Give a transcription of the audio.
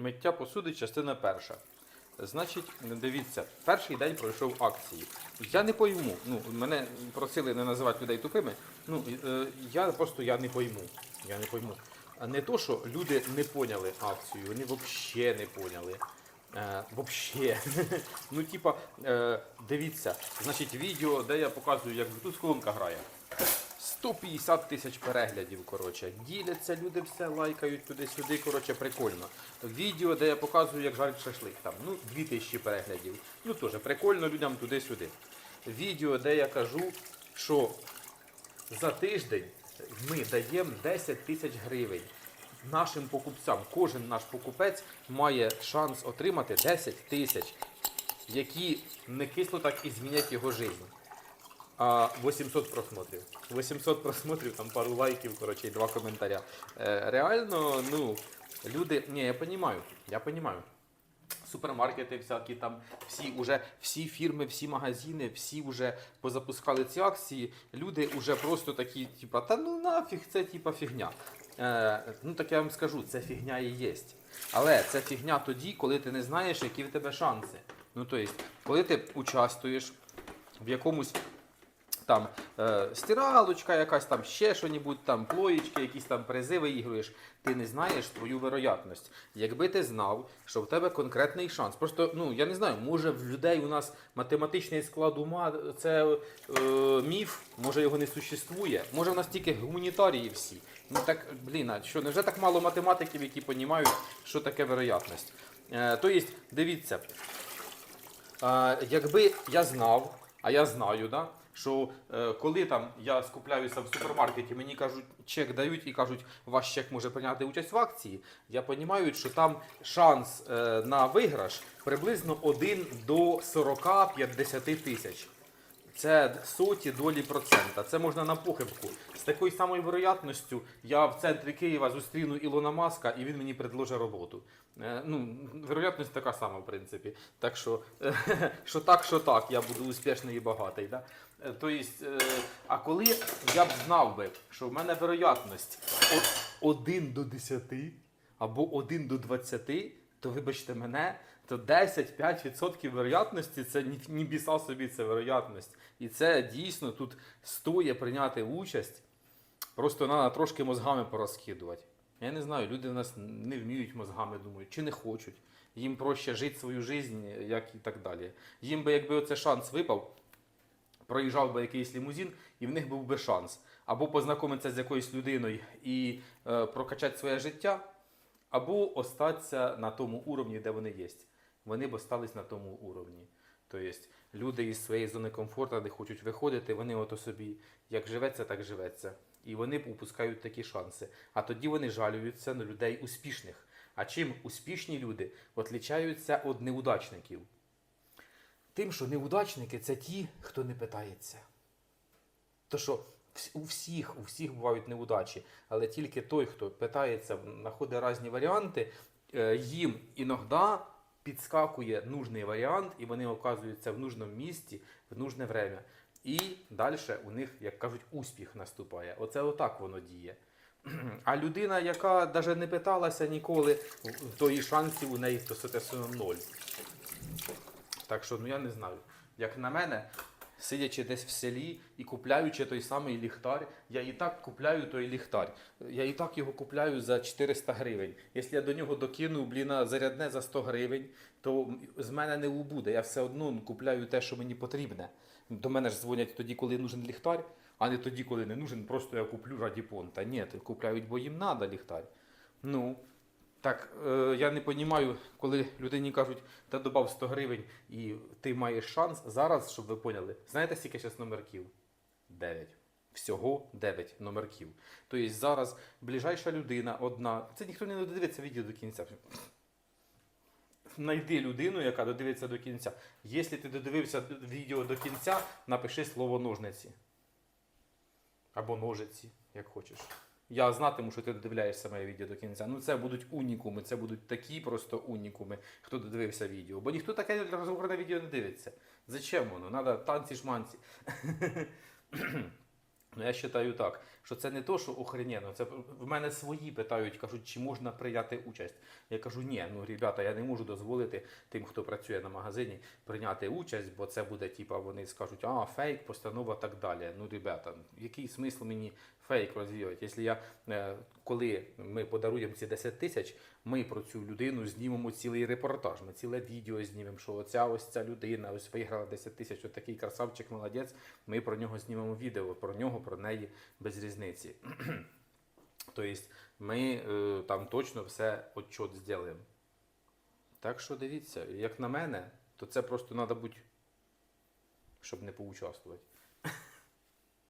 Миття посуди, частина перша. Значить, дивіться, перший день пройшов акції. Я не пойму. Ну, мене просили не називати людей тупими. Ну, е, я просто я не пойму. Я не пойму. Не то, що люди не поняли акцію, вони взагалі не поняли. Е, вообще. ну, типа, е, дивіться, значить, відео, де я показую, як тут колонка грає. 150 тисяч переглядів, коротше. Діляться люди все, лайкають туди-сюди, коротше, прикольно. Відео, де я показую, як жарить шашлик, там, ну, 2000 переглядів. Ну, теж прикольно людям туди-сюди. Відео, де я кажу, що за тиждень ми даємо 10 тисяч гривень нашим покупцям. Кожен наш покупець має шанс отримати 10 тисяч, які не кисло так і змінять його життя. А 800 просмотрів. 800 просмотрів, там пару лайків, коротше, і два коментаря. Е, реально, ну, люди. Ні, я розумію, я розумію. Супермаркети всякі там, всі уже, всі фірми, всі магазини, всі вже позапускали ці акції. Люди вже просто такі, типа, та ну нафіг, це типа фігня. Е, ну так я вам скажу, це фігня і є. Але це фігня тоді, коли ти не знаєш, які в тебе шанси. Ну тобто, коли ти участвуєш в якомусь там е, стиралочка, якась там ще що-небудь, там плоєчки, якісь там призи виігруєш, ти не знаєш твою вероятність. Якби ти знав, що в тебе конкретний шанс. Просто, ну я не знаю, може в людей у нас математичний склад ума це е, міф, може його не существує, може в нас тільки гуманітарії всі. Ну так, блін, а що, невже так мало математиків, які розуміють, що таке вероятність? Е, тобто, дивіться, а, якби я знав, а я знаю, да, що е, коли там я скупляюся в супермаркеті, мені кажуть, чек дають і кажуть, ваш чек може прийняти участь в акції, я розумію, що там шанс е, на виграш приблизно 1 до 40-50 тисяч. Це соті долі процента. Це можна на похибку. З такою самою вероятністю я в центрі Києва зустріну Ілона Маска і він мені предложить роботу. Е, ну, вероятність така сама, в принципі. Так що, що так, що так, я буду успішний і багатий. Да? Е, То єсть, е, а коли я б знав би, що в мене вероятність 1 до 10 або 1 до 20, то вибачте мене, то 10-5% вероятності це ні, ні собі це вероятність. І це дійсно тут стоїть прийняти участь. Просто треба трошки мозгами порозкидувати. Я не знаю, люди в нас не вміють мозгами думають, чи не хочуть. Їм проще жити свою життя, як і так далі. Їм би, якби оце шанс випав, проїжджав би якийсь лімузин, і в них був би шанс. Або познайомитися з якоюсь людиною і е, прокачати своє життя, або остатися на тому уровні, де вони є. Вони б остались на тому уровні. Тобто люди із своєї зони комфорту, де хочуть виходити, вони ото собі як живеться, так живеться. І вони упускають такі шанси. А тоді вони жалюються на людей успішних. А чим успішні люди відрізняються від неудачників? Тим, що неудачники це ті, хто не питається. То що у всіх, у всіх бувають неудачі, але тільки той, хто питається, знаходить різні варіанти, е, їм іноді підскакує нужний варіант, і вони оказуються в нужному місці в нужне время. І далі у них, як кажуть, успіх наступає. Оце отак воно діє. А людина, яка навіть не питалася ніколи, то і шансів у неї то соответственно, ноль. Так що, ну я не знаю. Як на мене, сидячи десь в селі і купляючи той самий ліхтар, я і так купляю той ліхтар. Я і так його купляю за 400 гривень. Якщо я до нього докину, бліна, зарядне за 100 гривень, то з мене не убуде. Я все одно купляю те, що мені потрібне. До мене ж дзвонять тоді, коли нужен ліхтар, а не тоді, коли не нужен, просто я куплю раді понта. Ні, купляють, бо їм треба ліхтар. Ну, так, е, я не розумію, коли людині кажуть, та добав 100 гривень і ти маєш шанс зараз, щоб ви поняли. Знаєте, скільки зараз номерків? 9. Всього 9 номерків. Тобто зараз ближайша людина одна. Це ніхто не додивиться відео до кінця. Найди людину, яка додивиться до кінця. Якщо ти додивився відео до кінця, напиши слово ножниці. Або ножиці, як хочеш. Я знатиму, що ти додивляєшся моє відео до кінця. Ну це будуть унікуми, це будуть такі просто унікуми, хто додивився відео. Бо ніхто таке розговорне відео не дивиться. Зачем воно? Надо танці шманці. Ну, я вважаю так, що це не то, що охрененно, це в мене свої питають, кажуть, чи можна прийняти участь. Я кажу, ні, ну ребята, я не можу дозволити тим, хто працює на магазині, прийняти участь, бо це буде, типа, вони скажуть, а, фейк, постанова так далі. Ну, ребята, який смисл мені фейк розвіювати? Якщо я, е, коли ми подаруємо ці 10 тисяч, ми про цю людину знімемо цілий репортаж, ми ціле відео знімемо, що оця ось ця людина ось виграла 10 тисяч, от такий красавчик, молодець, ми про нього знімемо відео, про нього, про неї без різниці. Тобто ми е, там точно все отчет зробимо. Так що дивіться, як на мене, то це просто треба бути, щоб не поучаствувати.